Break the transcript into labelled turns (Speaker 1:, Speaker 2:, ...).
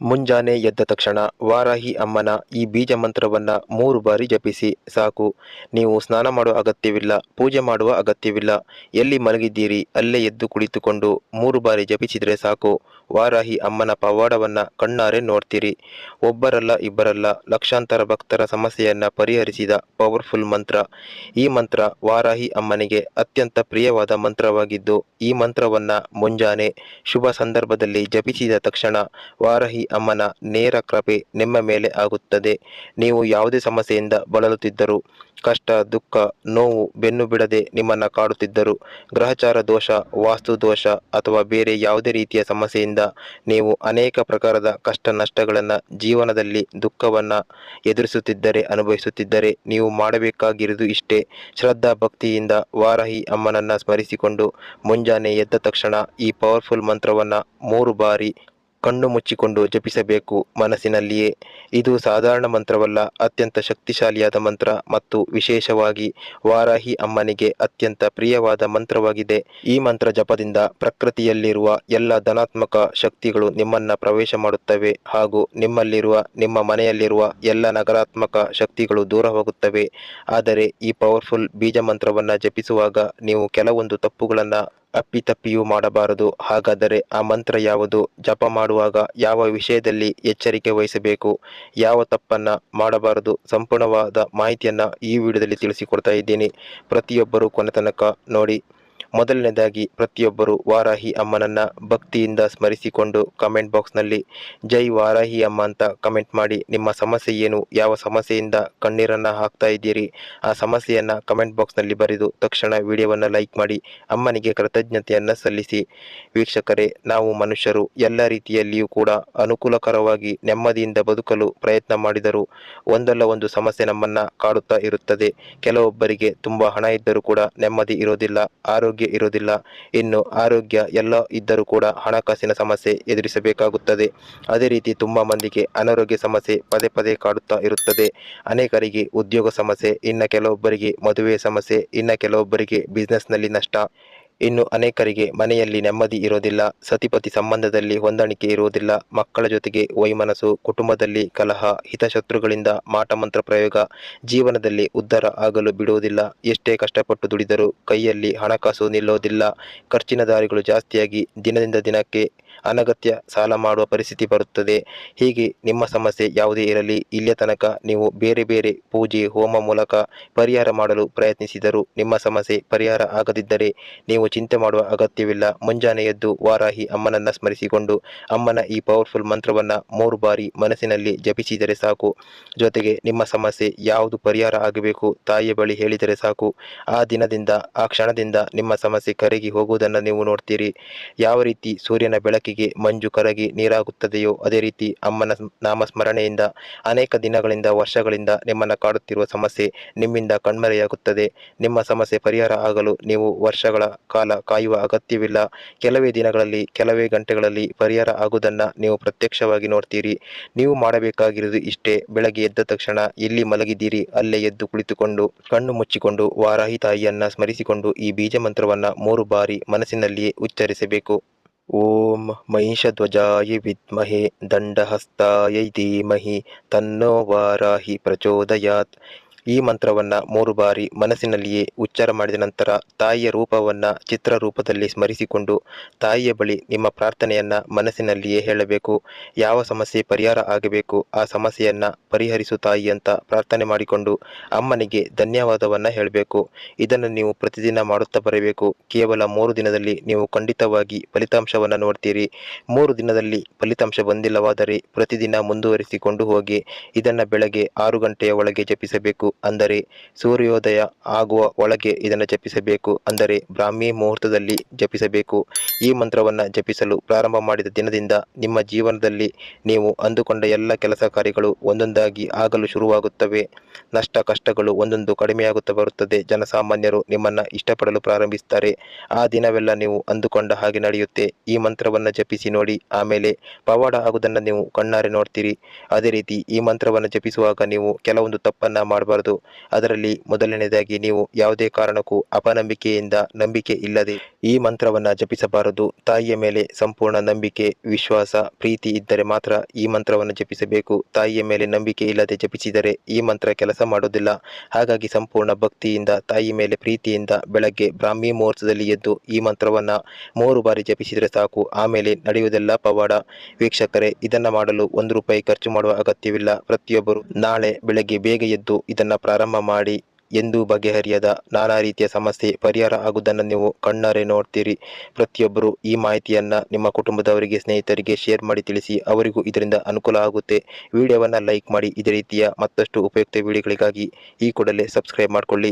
Speaker 1: ಮುಂಜಾನೆ ಎದ್ದ ತಕ್ಷಣ ವಾರಾಹಿ ಅಮ್ಮನ ಈ ಬೀಜ ಮಂತ್ರವನ್ನು ಮೂರು ಬಾರಿ ಜಪಿಸಿ, ಸಾಕು, ನೀವು ಸ್ನಾನ ಮಾಡುವ ಅಗತ್ಯವಿಲ್ಲ, ಪೂಜೆ ಮಾಡುವ ಅಗತ್ಯವಿಲ್ಲ, ಎಲ್ಲಿ ಮಲಗಿದ್ದೀರಿ, ಅಲ್ಲೇ ಎದ್ದು ಕುಳಿತುಕೊಂಡು ಮೂರು ಬಾರಿ ಜಪಿಸಿದರೆ ಸಾಕು, ವಾರಾಹಿ ಅಮ್ಮನ ಪವಾಡವನ್ನು ಕಣ್ಣಾರೆ ನೋಡ್ತೀರಿ, ಒಬ್ಬರಲ್ಲ ಇಬ್ಬರಲ್ಲ ಲಕ್ಷಾಂತರ ಭಕ್ತರ ಸಮಸ್ಯೆಯನ್ನು ಪರಿಹರಿಸಿದ ಪವರ್ಫುಲ್ ಮಂತ್ರ. ಈ ಮಂತ್ರ ವಾರಾಹಿ ಅಮ್ಮನಿಗೆ ಅತ್ಯಂತ ಪ್ರಿಯವಾದ ಮಂತ್ರವಾಗಿದ್ದು, ಈ ಮಂತ್ರವನ್ನು ಮುಂಜಾನೆ ಶುಭ ಸಂದರ್ಭದಲ್ಲಿ ಜಪಿಸಿದ ತಕ್ಷಣ ವಾರಾಹಿ ಅಮ್ಮನ ನೇರ ಕೃಪೆ ನಿಮ್ಮ ಮೇಲೆ ಆಗುತ್ತದೆ. ನೀವು ಯಾವುದೇ ಸಮಸ್ಯೆಯಿಂದ ಬಳಲುತ್ತಿದ್ದರೂ, ಕಷ್ಟ, ದುಃಖ, ನೋವು, ಬೆನ್ನು ಬಿಡದೆ ನಿಮ್ಮನ್ನು ಕಾಡುತ್ತಿದ್ದರು, ಗ್ರಹಚಾರ ದೋಷ, ವಾಸ್ತು ದೋಷ ಅಥವಾ ಬೇರೆ ಯಾವುದೇ ರೀತಿಯ ಸಮಸ್ಯೆಯಿಂದ ನೀವು ಅನೇಕ ಪ್ರಕಾರದ ಕಷ್ಟ ನಷ್ಟಗಳನ್ನು ಜೀವನದಲ್ಲಿ ದುಃಖವನ್ನು ಎದುರಿಸುತ್ತಿದ್ದರೆ, ಅನುಭವಿಸುತ್ತಿದ್ದರೆ ನೀವು ಮಾಡಬೇಕಾಗಿರುವುದು ಇಷ್ಟೇ. ಶ್ರದ್ಧಾ ಭಕ್ತಿಯಿಂದ ವಾರಹಿ ಅಮ್ಮನನ್ನು ಸ್ಮರಿಸಿಕೊಂಡು ಮುಂಜಾನೆ ಎದ್ದ ತಕ್ಷಣ ಈ ಪವರ್ಫುಲ್ ಮಂತ್ರವನ್ನು ಮೂರು ಬಾರಿ ಕಣ್ಣು ಮುಚ್ಚಿಕೊಂಡು ಜಪಿಸಬೇಕು. ಮನಸ್ಸಿನಲ್ಲಿಯೇ. ಇದು ಸಾಧಾರಣ ಮಂತ್ರವಲ್ಲ, ಅತ್ಯಂತ ಶಕ್ತಿಶಾಲಿಯಾದ ಮಂತ್ರ ಮತ್ತು ವಿಶೇಷವಾಗಿ ವಾರಾಹಿ ಅಮ್ಮನಿಗೆ ಅತ್ಯಂತ ಪ್ರಿಯವಾದ ಮಂತ್ರವಾಗಿದೆ. ಈ ಮಂತ್ರ ಜಪದಿಂದ ಪ್ರಕೃತಿಯಲ್ಲಿರುವ ಎಲ್ಲ ಧನಾತ್ಮಕ ಶಕ್ತಿಗಳು ನಿಮ್ಮನ್ನ ಪ್ರವೇಶ ಮಾಡುತ್ತವೆ ಹಾಗೂ ನಿಮ್ಮಲ್ಲಿರುವ, ನಿಮ್ಮ ಮನೆಯಲ್ಲಿರುವ ಎಲ್ಲ ನಕಾರಾತ್ಮಕ ಶಕ್ತಿಗಳು ದೂರ ಹೋಗುತ್ತವೆ ಆದರೆ ಈ ಪವರ್ಫುಲ್ ಬೀಜ ಮಂತ್ರವನ್ನ ಜಪಿಸುವಾಗ ನೀವು ಕೆಲವೊಂದು ತಪ್ಪುಗಳನ್ನ ಅಪ್ಪಿತಪ್ಪಿಯೂ ಮಾಡಬಾರದು. ಹಾಗಾದರೆ ಆ ಮಂತ್ರ ಯಾವುದು? ಜಪ ಮಾಡುವಾಗ ಯಾವ ವಿಷಯದಲ್ಲಿ ಎಚ್ಚರಿಕೆ ವಹಿಸಬೇಕು? ಯಾವ ತಪ್ಪನ್ನ ಮಾಡಬಾರದು? ಸಂಪೂರ್ಣವಾದ ಮಾಹಿತಿಯನ್ನ ಈ ವಿಡಿಯೋದಲ್ಲಿ ತಿಳಿಸಿಕೊಡ್ತಾ ಇದ್ದೀನಿ. ಪ್ರತಿಯೊಬ್ಬರೂ ಕೊನೆ ತನಕ ನೋಡಿ. ಮೊದಲನೇದಾಗಿ ಪ್ರತಿಯೊಬ್ಬರು ವಾರಾಹಿ ಅಮ್ಮನನ್ನ ಭಕ್ತಿಯಿಂದ ಸ್ಮರಿಸಿಕೊಂಡು ಕಮೆಂಟ್ ಬಾಕ್ಸ್ನಲ್ಲಿ ಜೈ ವಾರಾಹಿ ಅಮ್ಮ ಅಂತ ಕಮೆಂಟ್ ಮಾಡಿ ನಿಮ್ಮ ಸಮಸ್ಯೆ ಏನು, ಯಾವ ಸಮಸ್ಯೆಯಿಂದ ಕಣ್ಣೀರನ್ನ ಹಾಕ್ತಾ ಇದ್ದೀರಿ, ಆ ಸಮಸ್ಯೆಯನ್ನ ಕಮೆಂಟ್ ಬಾಕ್ಸ್ನಲ್ಲಿ ಬರೆದು ತಕ್ಷಣ ವಿಡಿಯೋವನ್ನು ಲೈಕ್ ಮಾಡಿ ಅಮ್ಮನಿಗೆ ಕೃತಜ್ಞತೆಯನ್ನ ಸಲ್ಲಿಸಿ. ವೀಕ್ಷಕರೇ, ನಾವು ಮನುಷ್ಯರು ಎಲ್ಲ ರೀತಿಯಲ್ಲಿಯೂ ಕೂಡ ಅನುಕೂಲಕರವಾಗಿ ನೆಮ್ಮದಿಯಿಂದ ಬದುಕಲು ಪ್ರಯತ್ನ ಮಾಡಿದರೂ ಒಂದಲ್ಲ ಒಂದು ಸಮಸ್ಯೆ ನಮ್ಮನ್ನ ಕಾಡುತ್ತಾ ಇರುತ್ತದೆ. ಕೆಲವೊಬ್ಬರಿಗೆ ತುಂಬಾ ಹಣ ಇದ್ದರೂ ಕೂಡ ನೆಮ್ಮದಿ ಇರೋದಿಲ್ಲ, ಆರೋಗ್ಯ ಇರೋದಿಲ್ಲ. ಇನ್ನು ಆರೋಗ್ಯ ಎಲ್ಲ ಇದ್ದರೂ ಕೂಡ ಹಣಕಾಸಿನ ಸಮಸ್ಯೆ ಎದುರಿಸಬೇಕಾಗುತ್ತದೆ. ಅದೇ ರೀತಿ ತುಂಬಾ ಮಂದಿಗೆ ಅನಾರೋಗ್ಯ ಸಮಸ್ಯೆ ಪದೇ ಪದೇ ಕಾಡುತ್ತಾ ಇರುತ್ತದೆ. ಅನೇಕರಿಗೆ ಉದ್ಯೋಗ ಸಮಸ್ಯೆ, ಇನ್ನು ಕೆಲವೊಬ್ಬರಿಗೆ ಮದುವೆ ಸಮಸ್ಯೆ, ಇನ್ನು ಕೆಲವೊಬ್ಬರಿಗೆ ಬಿಸ್ನೆಸ್ನಲ್ಲಿ ನಷ್ಟ. ಇನ್ನು ಅನೇಕರಿಗೆ ಮನೆಯಲ್ಲಿ ನೆಮ್ಮದಿ ಇರೋದಿಲ್ಲ, ಸತಿಪತಿ ಸಂಬಂಧದಲ್ಲಿ ಹೊಂದಾಣಿಕೆ ಇರುವುದಿಲ್ಲ, ಮಕ್ಕಳ ಜೊತೆಗೆ ವೈಮನಸ್ಸು, ಕುಟುಂಬದಲ್ಲಿ ಕಲಹ, ಹಿತಶತ್ರುಗಳಿಂದ ಮಾಟಮಂತ್ರ ಪ್ರಯೋಗ, ಜೀವನದಲ್ಲಿ ಉದ್ಧಾರ ಆಗಲು ಬಿಡುವುದಿಲ್ಲ. ಎಷ್ಟೇ ಕಷ್ಟಪಟ್ಟು ದುಡಿದರೂ ಕೈಯಲ್ಲಿ ಹಣಕಾಸು ನಿಲ್ಲೋದಿಲ್ಲ. ಖರ್ಚಿನ ದಾರಿಗಳು ಜಾಸ್ತಿಯಾಗಿ ದಿನದಿಂದ ದಿನಕ್ಕೆ ಅನಗತ್ಯ ಸಾಲ ಮಾಡುವ ಪರಿಸ್ಥಿತಿ ಬರುತ್ತದೆ. ಹೀಗೆ ನಿಮ್ಮ ಸಮಸ್ಯೆ ಯಾವುದೇ ಇರಲಿ ಇಲ್ಲಿಯ ತನಕ ನೀವು ಬೇರೆ ಬೇರೆ ಪೂಜೆ, ಹೋಮ ಮೂಲಕ ಪರಿಹಾರ ಮಾಡಲು ಪ್ರಯತ್ನಿಸಿದರೂ ನಿಮ್ಮ ಸಮಸ್ಯೆ ಪರಿಹಾರ ಆಗದಿದ್ದರೆ ನೀವು ಚಿಂತೆ ಮಾಡುವ ಅಗತ್ಯವಿಲ್ಲ. ಮುಂಜಾನೆ ಎದ್ದು ವಾರಾಹಿ ಅಮ್ಮನನ್ನ ಸ್ಮರಿಸಿಕೊಂಡು ಅಮ್ಮನ ಈ ಪವರ್ಫುಲ್ ಮಂತ್ರವನ್ನ ಮೂರು ಬಾರಿ ಮನಸ್ಸಿನಲ್ಲಿ ಜಪಿಸಿದರೆ ಸಾಕು. ಜೊತೆಗೆ ನಿಮ್ಮ ಸಮಸ್ಯೆ ಯಾವುದು ಪರಿಹಾರ ಆಗಬೇಕು ತಾಯಿಯ ಬಳಿ ಹೇಳಿದರೆ ಸಾಕು. ಆ ದಿನದಿಂದ, ಆ ಕ್ಷಣದಿಂದ ನಿಮ್ಮ ಸಮಸ್ಯೆ ಕರಗಿ ಹೋಗುವುದನ್ನು ನೀವು ನೋಡ್ತೀರಿ. ಯಾವ ರೀತಿ ಸೂರ್ಯನ ಬೆಳಕಿಗೆ ಮಂಜು ಕರಗಿ ನೀರಾಗುತ್ತದೆಯೋ ಅದೇ ರೀತಿ ಅಮ್ಮನ ನಾಮಸ್ಮರಣೆಯಿಂದ ಅನೇಕ ದಿನಗಳಿಂದ ವರ್ಷಗಳಿಂದ ನಿಮ್ಮನ್ನು ಕಾಡುತ್ತಿರುವ ಸಮಸ್ಯೆ ನಿಮ್ಮಿಂದ ಕಣ್ಮರೆಯಾಗುತ್ತದೆ. ನಿಮ್ಮ ಸಮಸ್ಯೆ ಪರಿಹಾರ ಆಗಲು ನೀವು ವರ್ಷಗಳ ಕಾಲ ಕಾಯುವ ಅಗತ್ಯವಿಲ್ಲ. ಕೆಲವೇ ದಿನಗಳಲ್ಲಿ, ಕೆಲವೇ ಗಂಟೆಗಳಲ್ಲಿ ಪರಿಹಾರ ಆಗುವುದನ್ನು ನೀವು ಪ್ರತ್ಯಕ್ಷವಾಗಿ ನೋಡ್ತೀರಿ. ನೀವು ಮಾಡಬೇಕಾಗಿರುವುದು ಇಷ್ಟೇ. ಬೆಳಗ್ಗೆ ಎದ್ದ ತಕ್ಷಣ ಎಲ್ಲಿ ಮಲಗಿದ್ದೀರಿ ಅಲ್ಲೇ ಎದ್ದು ಕುಳಿತುಕೊಂಡು, ಕಣ್ಣು ಮುಚ್ಚಿಕೊಂಡು ವಾರಾಹಿ ತಾಯಿಯನ್ನ ಸ್ಮರಿಸಿಕೊಂಡು ಈ ಬೀಜ ಮಂತ್ರವನ್ನು ಮೂರು ಬಾರಿ ಮನಸ್ಸಿನಲ್ಲಿಯೇ ಉಚ್ಚರಿಸಬೇಕು. ॐ महिषध्वजा विद्महे दंडहस्ताय धीमहि तन्नो वाराहि प्रचोदयात्। ಈ ಮಂತ್ರವನ್ನ ಮೂರು ಬಾರಿ ಮನಸ್ಸಿನಲ್ಲಿಯೇ ಉಚ್ಚಾರ ಮಾಡಿದ ನಂತರ ತಾಯಿಯ ರೂಪವನ್ನ ಚಿತ್ರ ರೂಪದಲ್ಲಿ ಸ್ಮರಿಸಿಕೊಂಡು ತಾಯಿಯ ಬಳಿ ನಿಮ್ಮ ಪ್ರಾರ್ಥನೆಯನ್ನ ಮನಸ್ಸಿನಲ್ಲಿಯೇ ಹೇಳಬೇಕು. ಯಾವ ಸಮಸ್ಯೆ ಪರಿಹಾರ ಆಗಬೇಕು, ಆ ಸಮಸ್ಯೆಯನ್ನ ಪರಿಹರಿಸು ತಾಯಿ ಅಂತ ಪ್ರಾರ್ಥನೆ ಮಾಡಿಕೊಂಡು ಅಮ್ಮನಿಗೆ ಧನ್ಯವಾದವನ್ನ ಹೇಳಬೇಕು. ಇದನ್ನು ನೀವು ಪ್ರತಿದಿನ ಮಾಡುತ್ತಾ ಬರಬೇಕು. ಕೇವಲ ಮೂರು ದಿನದಲ್ಲಿ ನೀವು ಖಂಡಿತವಾಗಿ ಫಲಿತಾಂಶವನ್ನು ನೋಡ್ತೀರಿ. ಮೂರು ದಿನದಲ್ಲಿ ಫಲಿತಾಂಶ ಬಂದಿಲ್ಲವಾದರೆ ಪ್ರತಿದಿನ ಮುಂದುವರಿಸಿಕೊಂಡು ಹೋಗಿ, ಇದನ್ನು ಬೆಳಗ್ಗೆ ಆರು ಗಂಟೆಯ ಒಳಗೆ ಜಪಿಸಬೇಕು. ಅಂದರೆ ಸೂರ್ಯೋದಯ ಆಗುವ ಒಳಗೆ ಇದನ್ನು ಜಪಿಸಬೇಕು ಅಂದರೆ ಬ್ರಾಹ್ಮಿ ಮುಹೂರ್ತದಲ್ಲಿ ಜಪಿಸಬೇಕು. ಈ ಮಂತ್ರವನ್ನು ಜಪಿಸಲು ಪ್ರಾರಂಭ ಮಾಡಿದ ದಿನದಿಂದ ನಿಮ್ಮ ಜೀವನದಲ್ಲಿ ನೀವು ಅಂದುಕೊಂಡ ಎಲ್ಲ ಕೆಲಸ ಕಾರ್ಯಗಳು ಒಂದೊಂದಾಗಿ ಆಗಲು ಶುರುವಾಗುತ್ತವೆ. ನಷ್ಟ ಕಷ್ಟಗಳು ಒಂದೊಂದು ಕಡಿಮೆಯಾಗುತ್ತಾ ಬರುತ್ತದೆ. ಜನಸಾಮಾನ್ಯರು ನಿಮ್ಮನ್ನು ಇಷ್ಟಪಡಲು ಪ್ರಾರಂಭಿಸುತ್ತಾರೆ. ಆ ದಿನವೆಲ್ಲ ನೀವು ಅಂದುಕೊಂಡ ಹಾಗೆ ನಡೆಯುತ್ತೆ. ಈ ಮಂತ್ರವನ್ನು ಜಪಿಸಿ ನೋಡಿ. ಆಮೇಲೆ ಪವಾಡ ಆಗುವುದನ್ನು ನೀವು ಕಣ್ಣಾರೆ ನೋಡ್ತೀರಿ. ಅದೇ ರೀತಿ ಈ ಮಂತ್ರವನ್ನು ಜಪಿಸುವಾಗ ನೀವು ಕೆಲವೊಂದು ತಪ್ಪನ್ನು ಮಾಡಬಾರದು. ಜಪಿಸಬಾರದು ಅದರಲ್ಲಿ ಮೊದಲನೇದಾಗಿ ನೀವು ಯಾವುದೇ ಕಾರಣಕ್ಕೂ ಅಪನಂಬಿಕೆಯಿಂದ ನಂಬಿಕೆ ಇಲ್ಲದೆ ಈ ಮಂತ್ರವನ್ನು ಜಪಿಸಬಾರದು. ತಾಯಿಯ ಮೇಲೆ ಸಂಪೂರ್ಣ ನಂಬಿಕೆ, ವಿಶ್ವಾಸ, ಪ್ರೀತಿ ಇದ್ದರೆ ಮಾತ್ರ ಈ ಮಂತ್ರವನ್ನು ಜಪಿಸಬೇಕು. ತಾಯಿಯ ಮೇಲೆ ನಂಬಿಕೆ ಇಲ್ಲದೆ ಜಪಿಸಿದರೆ ಈ ಮಂತ್ರ ಕೆಲಸ ಮಾಡೋದಿಲ್ಲ. ಹಾಗಾಗಿ ಸಂಪೂರ್ಣ ಭಕ್ತಿಯಿಂದ ತಾಯಿ ಮೇಲೆ ಪ್ರೀತಿಯಿಂದ ಬೆಳಗ್ಗೆ ಬ್ರಾಹ್ಮಿ ಮುಹೂರ್ತದಲ್ಲಿ ಎದ್ದು ಈ ಮಂತ್ರವನ್ನು ಮೂರು ಬಾರಿ ಜಪಿಸಿದರೆ ಸಾಕು. ಆಮೇಲೆ ನಡೆಯುವುದೆಲ್ಲ ಪವಾಡ. ವೀಕ್ಷಕರೇ, ಇದನ್ನ ಮಾಡಲು ಒಂದು ರೂಪಾಯಿ ಖರ್ಚು ಮಾಡುವ ಅಗತ್ಯವಿಲ್ಲ. ಪ್ರತಿಯೊಬ್ಬರು ನಾಳೆ ಬೆಳಗ್ಗೆ ಬೇಗ ಎದ್ದು ಇದನ್ನ ಪ್ರಾರಂಭ ಮಾಡಿ ಎಂದೂ ಬಗೆಹರಿಯದ ನಾನಾ ರೀತಿಯ ಸಮಸ್ಯೆ ಪರಿಹಾರ ಆಗುವುದನ್ನು ನೀವು ಕಣ್ಣಾರೆ ನೋಡ್ತೀರಿ. ಪ್ರತಿಯೊಬ್ಬರು ಈ ಮಾಹಿತಿಯನ್ನು ನಿಮ್ಮ ಕುಟುಂಬದವರಿಗೆ, ಸ್ನೇಹಿತರಿಗೆ ಶೇರ್ ಮಾಡಿ ತಿಳಿಸಿ ಅವರಿಗೂ ಇದರಿಂದ ಅನುಕೂಲ ಆಗುತ್ತೆ. ವಿಡಿಯೋವನ್ನು ಲೈಕ್ ಮಾಡಿ ಇದೇ ರೀತಿಯ ಮತ್ತಷ್ಟು ಉಪಯುಕ್ತ ವಿಡಿಯೋಗಳಿಗಾಗಿ ಈ ಕೂಡಲೇ ಸಬ್ಸ್ಕ್ರೈಬ್ ಮಾಡಿಕೊಳ್ಳಿ.